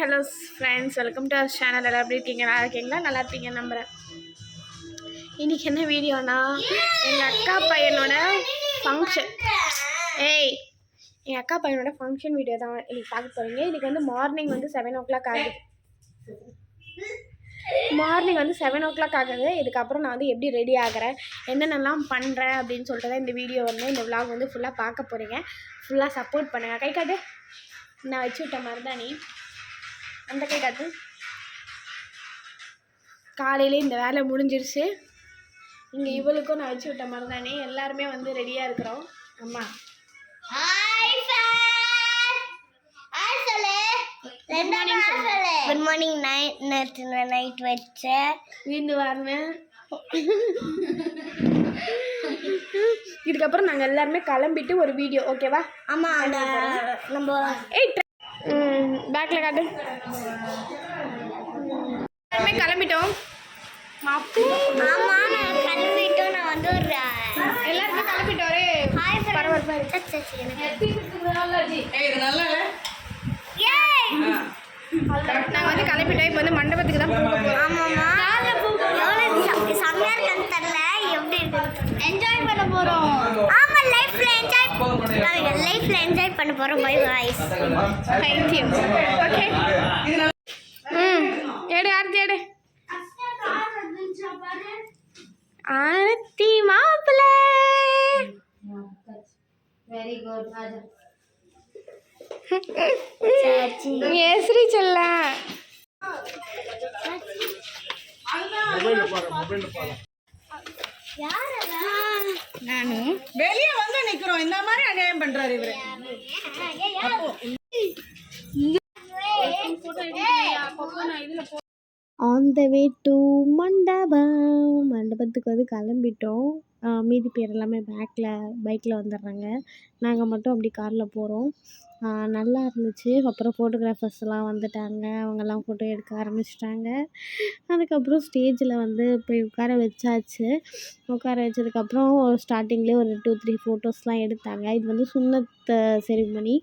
Hello friends welcome to our channel எல்லாம் எப்படி இருக்கீங்க? நல்லா இருக்கீங்களா? நல்லா இருப்பீங்க நம்புகிறேன் இன்றைக்கி என்ன வீடியோனா எங்கள் அக்கா பையனோட ஃபங்க்ஷன் ஏய் எங்கள் அக்கா பையனோட ஃபங்க்ஷன் வீடியோ தான் இன்றைக்கி பார்க்க போகிறீங்க இன்றைக்கி வந்து மார்னிங் வந்து செவன் ஓ கிளாக் ஆகுது. மார்னிங் வந்து செவன் ஓ கிளாக் ஆகுது. இதுக்கப்புறம் நான் வந்து எப்படி ரெடி ஆகிறேன் என்னென்னலாம் பண்ணுறேன் அப்படின்னு சொல்லிட்டு தான் இந்த வீடியோ வந்து இந்த vlog வந்து ஃபுல்லாக பார்க்க போகிறீங்க ஃபுல்லாக சப்போர்ட் பண்ணுங்கள் கை காட்டு. நான் வச்சு விட்ட மருதாணி அந்த கை காட்டு காலையிலே இந்த வேலை முடிஞ்சிருச்சு. இங்கே இவளுக்கும் நான் வச்சு விட்ட மருதாணி. எல்லாருமே வந்து ரெடியாக இருக்கிறோம். அம்மா. ஹாய் சார் ஹாய் சொல்லு. ரெண்டாவது சொல்லு. குட் மார்னிங் நைட் நேற்று நைட் வச்சேன். வீந்து வரணும் இதுக்கப்புறம் நாங்கள் எல்லாருமே கிளம்பிட்டு ஒரு வீடியோ ஓகேவா ஆமாம் நம்ம ஏய் பேக்கில் காட்டு. எல்லாருமே கிளம்பிட்டோம். மாப்பு? ஆமாம் நான் கிளம்பிட்டோம். நான் வந்து ஒரு எல்லாருமே கிளம்பிட்டோம். ஹாய் பரவாயில்ல நாங்கள் வந்து கிளம்பிட்டோம். இப்போ வந்து மண்டபத்துக்கு தான் போக போகிறோம் ஆமாம்மா எவ்வளோ செம்மையாக இருக்கான்னு தெரில எப்படி இருக்கு என்ஜாய் பண்ண போகிறோம் ஆமாம் லைஃப்பில் என்ஜாய் லைஃப்பில் என்ஜாய் பண்ண போகிறோம் பை வாய்ஸ் தேங்க்யூ ஓகே ம். எடு ஆரத்தி எடு. ஆரத்தி மாப்பிள்ளை. வெரி குட் ஏஸ்ரீ செல்ல. நானு? வெளியே வந்து இந்த மாதிரி அநியாயம் பண்றாரு இவரு. ஆன் த வே டு மண்டபம் மண்டபத்துக்கு வந்து கிளம்பிட்டோம். மீதி பேர் எல்லாமே பேக்கில் பைக்கில் வந்துடுறாங்க நாங்கள் மட்டும் அப்படி காரில் போகிறோம் நல்லா இருந்துச்சு. அப்புறம் ஃபோட்டோகிராஃபர்ஸ்லாம் வந்துட்டாங்க. அவங்கெல்லாம் ஃபோட்டோ எடுக்க ஆரம்பிச்சிட்டாங்க. அதுக்கப்புறம் ஸ்டேஜில் வந்து போய் உட்கார வச்சாச்சு. உட்கார வச்சதுக்கப்புறம் ஸ்டார்டிங்லேயே ஒரு டூ த்ரீ ஃபோட்டோஸ்லாம் எடுத்தாங்க. இது வந்து சுன்னத் செரிமனி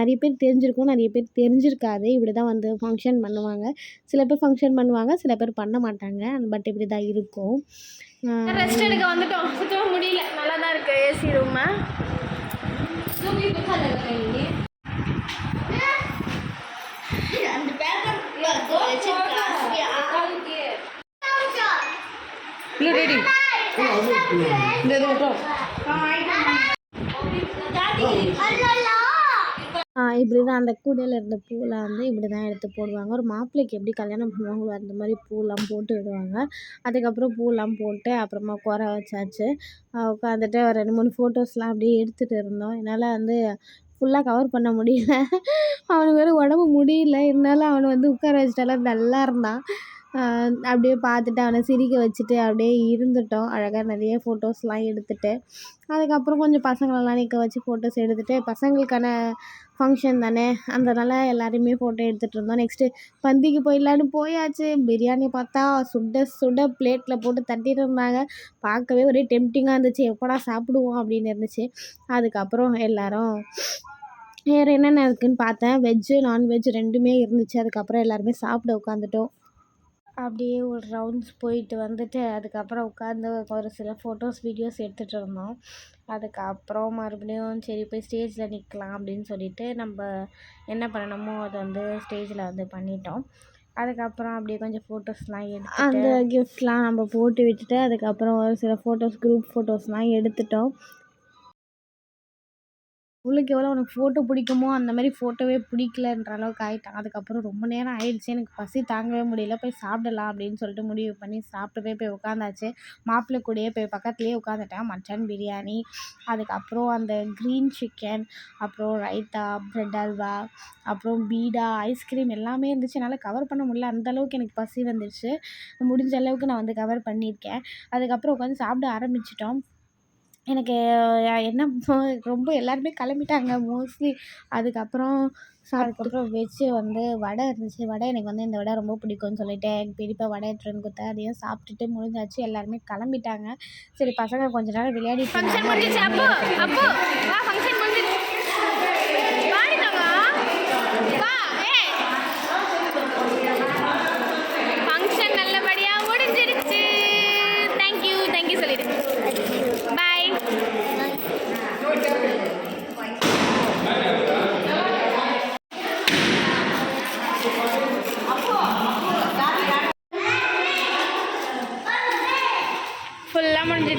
நிறைய பேர் தெரிஞ்சிருக்கும். நிறைய பேர் தெரிஞ்சிருக்காது. இப்படி தான் வந்து ஃபங்க்ஷன் பண்ணுவாங்க. சில பேர் ஃபங்க்ஷன் பண்ணுவாங்க. சில பேர் பண்ண மாட்டாங்க. பட் இப்படி தான் இருக்கும். ரெஸ்ட் எடுக்க வந்துட்டோம் சுத்தமாக முடியல நல்லா தான் இருக்கு ஏசி ரூமு இந்த இது இப்படி தான் அந்த கூடையில் இருந்த பூவெலாம் வந்து இப்படி தான் எடுத்து போடுவாங்க. ஒரு மாப்பிள்ளைக்கு எப்படி கல்யாணம் பண்ணுவாங்களோ அந்த மாதிரி பூவெலாம் போட்டு விடுவாங்க. அதுக்கப்புறம் பூவெலாம் போட்டு அப்புறமா குறை வச்சாச்சு. உட்காந்துட்டு ஒரு ரெண்டு மூணு ஃபோட்டோஸ்லாம் அப்படியே எடுத்துகிட்டு இருந்தோம். என்னால் வந்து ஃபுல்லாக கவர் பண்ண முடியல. அவனுக்கு வேறு உடம்பு முடியல. இருந்தாலும் அவனை வந்து உட்கார வச்சிட்டாலும் நல்லா இருந்தான். அப்படியே பார்த்துட்டு அவனை சிரிக்க வச்சுட்டு அப்படியே இருந்துட்டோம். அழகாக நிறைய ஃபோட்டோஸ்லாம் எடுத்துட்டு அதுக்கப்புறம் கொஞ்சம் பசங்களெல்லாம் நிற்க வச்சு ஃபோட்டோஸ் எடுத்துட்டு பசங்களுக்கான ஃபங்க்ஷன் தானே அதனால் எல்லாரையுமே ஃபோட்டோ எடுத்துகிட்டு இருந்தோம். நெக்ஸ்ட்டு பந்திக்கு போயிடலான்னு போயாச்சு. பிரியாணி பார்த்தா சுட சுட பிளேட்டில் போட்டு தட்டிட்டு இருந்தாங்க. பார்க்கவே ஒரே டெம்டிங்காக இருந்துச்சு. எப்படா சாப்பிடுவோம் அப்படின்னு இருந்துச்சு. அதுக்கப்புறம் எல்லோரும் வேறு என்னென்ன இருக்குதுன்னு பார்த்தேன். வெஜ்ஜு நான்வெஜ் ரெண்டுமே இருந்துச்சு. அதுக்கப்புறம் எல்லாருமே சாப்பிட உட்காந்துட்டோம். அப்படியே ஒரு ரவுண்ட்ஸ் போயிட்டு வந்துட்டு அதுக்கப்புறம் உட்காந்து ஒரு சில ஃபோட்டோஸ் வீடியோஸ் எடுத்துகிட்டு இருந்தோம். அதுக்கப்புறம் மறுபடியும் சரி போய் ஸ்டேஜில் நிற்கலாம் அப்படின்னு சொல்லிட்டு நம்ம என்ன பண்ணணுமோ அதை வந்து ஸ்டேஜில் வந்து பண்ணிட்டோம். அதுக்கப்புறம் அப்படியே கொஞ்சம் ஃபோட்டோஸ்லாம் எடுத்து அந்த கிஃப்ட்லாம் நம்ம போட்டு விட்டுட்டு அதுக்கப்புறம் ஒரு சில ஃபோட்டோஸ் குரூப் ஃபோட்டோஸ்லாம் எடுத்துட்டோம். எவ்வளோக்கு எவ்வளோ உனக்கு ஃபோட்டோ பிடிக்குமோ அந்த மாதிரி ஃபோட்டோவே பிடிக்கலன்ற அளவுக்கு ஆகிட்டான் அதுக்கப்புறம் ரொம்ப நேரம் ஆயிடுச்சு. எனக்கு பசி தாங்கவே முடியல. போய் சாப்பிடலாம் அப்படின்னு சொல்லிட்டு முடிவு பண்ணி சாப்பிட்டவே போய் உட்காந்தாச்சு. மாப்பிள்ளை கூடயே போய் பக்கத்துலேயே உட்காந்துட்டேன். மட்டன் பிரியாணி அதுக்கப்புறம் அந்த க்ரீன் சிக்கன் அப்புறம் ரைத்தா ப்ரெட் அல்வா அப்புறம் பீடா ஐஸ்கிரீம் எல்லாமே இருந்துச்சு. என்னால் கவர் பண்ண முடியல. அந்த அளவுக்கு எனக்கு பசி வந்துடுச்சு முடிஞ்ச அளவுக்கு நான் வந்து கவர் பண்ணியிருக்கேன். அதுக்கப்புறம் உட்காந்து சாப்பிட ஆரம்பிச்சிட்டோம். எனக்கு என்ன ரொம்ப எல்லாருமே கிளம்பிட்டாங்க. மோஸ்ட்லி அதுக்கப்புறம் அதுக்கப்புறம் வெஜ்ஜு வந்து வடை இருந்துச்சு. வடை எனக்கு வந்து இந்த வடை ரொம்ப பிடிக்கும்னு சொல்லிட்டு எங்கள் பெரியப்பா வடை எடுத்துகிட்டு வந்து கொடுத்தா அதையும் சாப்பிட்டுட்டு முடிஞ்சாச்சு. எல்லாருமே கிளம்பிட்டாங்க. சரி பசங்க கொஞ்ச நேரம் விளையாடி फुल्ला मंदिर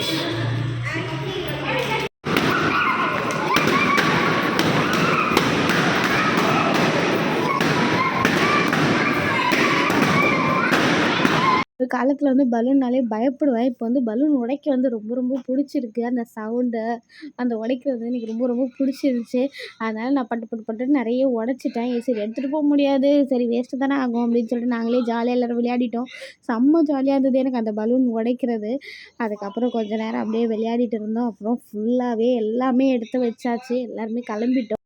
காலத்தில் வந்து பலூன்னாலே பயப்படுவேன். இப்போ வந்து பலூன் உடைக்க வந்து ரொம்ப ரொம்ப பிடிச்சிருக்கு. அந்த சவுண்டு அந்த உடைக்கிறது எனக்கு ரொம்ப ரொம்ப பிடிச்சிருந்துச்சி. அதனால் நான் பட்டு பட்டு பட்டுன்னு நிறைய உடச்சிட்டேன். சரி எடுத்துகிட்டு போக முடியாது. சரி வேஸ்ட்டு தானே ஆகும் அப்படின்னு சொல்லிட்டு நாங்களே ஜாலியாக எல்லோரும் விளையாடிட்டோம். செம்ம ஜாலியாக இருந்தது எனக்கு அந்த பலூன் உடைக்கிறது. அதுக்கப்புறம் கொஞ்சம் நேரம் அப்படியே விளையாடிட்டு இருந்தோம். அப்புறம் ஃபுல்லாகவே எல்லாமே எடுத்து வச்சாச்சு. எல்லாருமே கிளம்பிட்டோம்.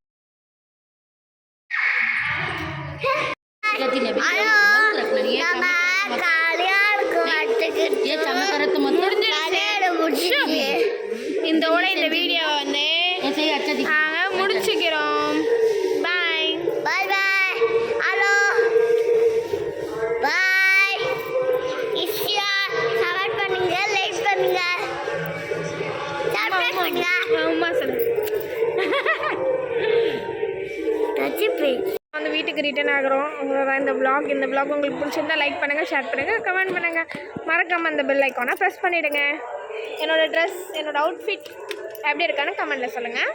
வந்து வீட்டுக்கு ரிட்டர்ன் ஆகிறோம். உங்களோட இந்த பிளாக் இந்த பிளாக் உங்களுக்கு பிடிச்சிருந்தால் லைக் பண்ணுங்கள் ஷேர் பண்ணுங்கள் கமெண்ட் பண்ணுங்கள் மறக்காமல் அந்த பெல் ஐக்கானை ப்ரெஸ் பண்ணிவிடுங்க என்னோடய ட்ரெஸ் என்னோடய அவுட்ஃபிட் எப்படி இருக்கான்னு கமெண்ட்டில் சொல்லுங்கள்